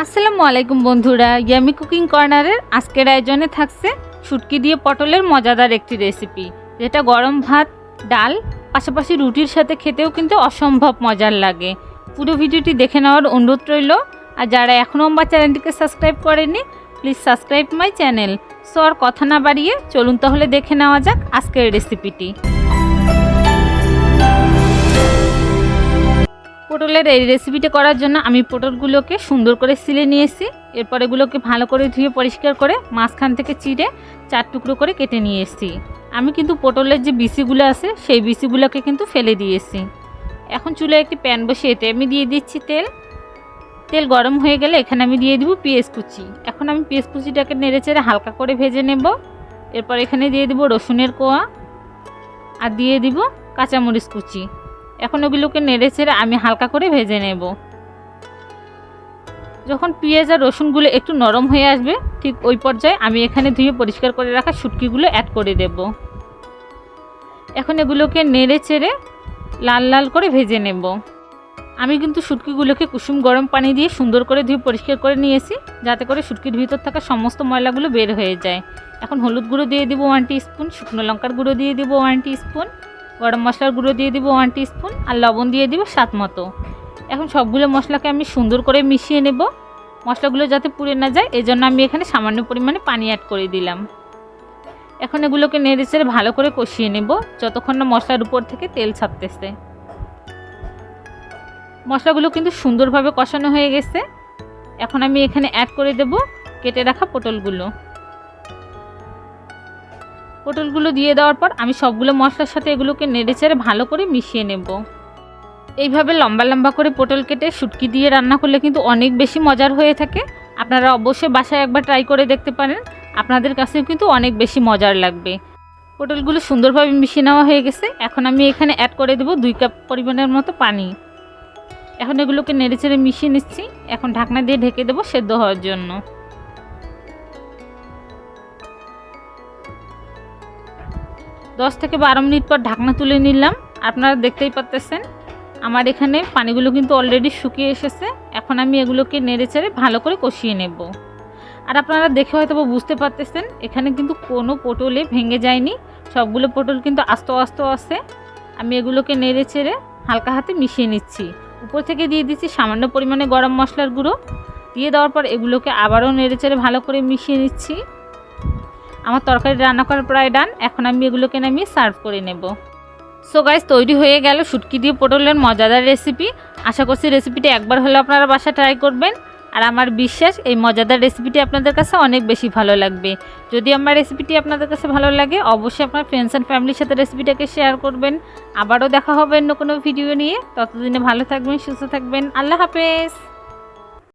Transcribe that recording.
আসসালামু আলাইকুম বন্ধুরা, ইয়ামি কুকিং কর্নারের আজকের আয়োজনে থাকছে শুটকি দিয়ে পটলের মজাদার একটি রেসিপি, যেটা গরম ভাত, ডাল, পাশাপাশি রুটির সাথে খেতেও কিন্তু অসম্ভব মজার লাগে। পুরো ভিডিওটি দেখে নেওয়ার অনুরোধ রইল, আর যারা এখনও আমার চ্যানেলটিকে সাবস্ক্রাইব করেনি please subscribe my channel. So আর কথা না বাড়িয়ে চলুন তাহলে দেখে নেওয়া যাক আজকের রেসিপিটি। পটলের এই রেসিপিটা করার জন্য আমি পটলগুলোকে সুন্দর করে সিলে নিয়েছি। এরপর এগুলোকে ভালো করে ধুয়ে পরিষ্কার করে মাঝখান থেকে চিড়ে চার টুকরো করে কেটে নিয়ে এসেছি। আমি কিন্তু পটলের যে বিসিগুলো আছে, সেই বিসিগুলোকে কিন্তু ফেলে দিয়েছি। এখন চুলে একটি প্যান বসে এতে আমি দিয়ে দিচ্ছি তেল। তেল গরম হয়ে গেলে এখানে আমি দিয়ে দিব পেঁয়াজ কুচি। এখন আমি পেঁয়াজ কুচিটাকে নেড়ে চেড়ে হালকা করে ভেজে নেব। এরপর এখানে দিয়ে দিব রসুনের কোয়া। আর দিয়ে দিব কাঁচামরিচ কুচি। এখন ওগুলোকে নেড়ে চেড়ে আমি হালকা করে ভেজে নেব। যখন পেঁয়াজ আর রসুনগুলো একটু নরম হয়ে আসবে, ঠিক ওই পর্যায়ে আমি এখানে ধুয়ে পরিষ্কার করে রাখা শুটকিগুলো অ্যাড করে দেব। এখন এগুলোকে নেড়ে চেড়ে লাল লাল করে ভেজে নেব। আমি কিন্তু শুটকিগুলোকে কুসুম গরম পানি দিয়ে সুন্দর করে ধুয়ে পরিষ্কার করে নিয়েছি, যাতে করে শুটকির ভিতর থাকা সমস্ত ময়লাগুলো বের হয়ে যায়। এখন হলুদ গুঁড়ো দিয়ে দেবো ওয়ান স্পুন শুকনো লঙ্কার গুঁড়ো দিয়ে দেবো ওয়ান স্পুন গরম মশলার গুঁড়ো দিয়ে দিব ওয়ান স্পুন আর লবণ দিয়ে দিব স্বাদ মতো। এখন সবগুলো মশলাকে আমি সুন্দর করে মিশিয়ে নেব। মশলাগুলো যাতে পুড়ে না যায়, এজন্য আমি এখানে সামান্য পরিমাণে পানি অ্যাড করে দিলাম। এখন এগুলোকে নেড়ে চেড়ে ভালো করে কষিয়ে নেব, যতক্ষণ না মশলার উপর থেকে তেল ছাড়তেছে। মশলাগুলো কিন্তু সুন্দরভাবে কষানো হয়ে গেছে। এখন আমি এখানে অ্যাড করে দেব কেটে রাখা পটলগুলো। পটলগুলো দিয়ে দেওয়ার পর আমি সবগুলো মশলার সাথে এগুলোকে নেড়ে চেড়ে ভালো করে মিশিয়ে নেব। এইভাবে লম্বা লম্বা করে পটল কেটে শুটকি দিয়ে রান্না করলে কিন্তু অনেক বেশি মজার হয়ে থাকে। আপনারা অবশ্যই বাসায় একবার ট্রাই করে দেখতে পারেন। আপনাদের কাছেও কিন্তু অনেক বেশি মজার লাগবে। পটলগুলো সুন্দরভাবে মিশিয়ে নেওয়া হয়ে গেছে। এখন আমি এখানে অ্যাড করে দেবো দুই কাপ পরিমাণের মতো পানি। এখন এগুলোকে নেড়ে চেড়ে মিশিয়ে নিচ্ছি। এখন ঢাকনা দিয়ে ঢেকে দেবো সেদ্ধ হওয়ার জন্য। দশ থেকে বারো মিনিট পর ঢাকনা তুলে নিলাম। আপনারা দেখতেই পাচ্তেছেন আমার এখানে পানিগুলো কিন্তু অলরেডি শুকিয়ে এসেছে। এখন আমি এগুলোকে নেড়ে চেড়ে ভালো করে কষিয়ে নেব। আর আপনারা দেখে হয়তো বুঝতে পারতেছেন, এখানে কিন্তু কোনো পটলে ভেঙে যায়নি। সবগুলো পটল কিন্তু আস্ত আস্ত আছে। আমি এগুলোকে নেড়ে চেড়ে হালকা হাতে মিশিয়ে নিচ্ছি। উপর থেকে দিয়ে দিচ্ছি সামান্য পরিমাণে গরম মশলার গুঁড়ো। দিয়ে দেওয়ার পর এগুলোকে আবারও নেড়ে চেড়ে ভালো করে মিশিয়ে নিচ্ছি। আমার তরকারি রান্না করার প্রায় ডান, এখন আমি এগুলোকে নামিয়ে সার্ভ করে নেব। সো গাইস তৈরি হয়ে গেল শুটকি দিয়ে পটলের মজাদার রেসিপি আশা করছি রেসিপিটি একবার হলে আপনারা বাসা ট্রাই করবেন। আর আমার বিশ্বাস, এই মজাদার রেসিপিটি আপনাদের কাছে অনেক বেশি ভালো লাগবে। যদি আমার রেসিপিটি আপনাদের কাছে ভালো লাগে, অবশ্যই আপনার ফ্রেন্ডস অ্যান্ড ফ্যামিলির সাথে রেসিপিটাকে শেয়ার করবেন। আবারও দেখা হবে অন্য কোনো ভিডিও নিয়ে। ততদিনে ভালো থাকবেন, সুস্থ থাকবেন। আল্লাহ হাফেজ!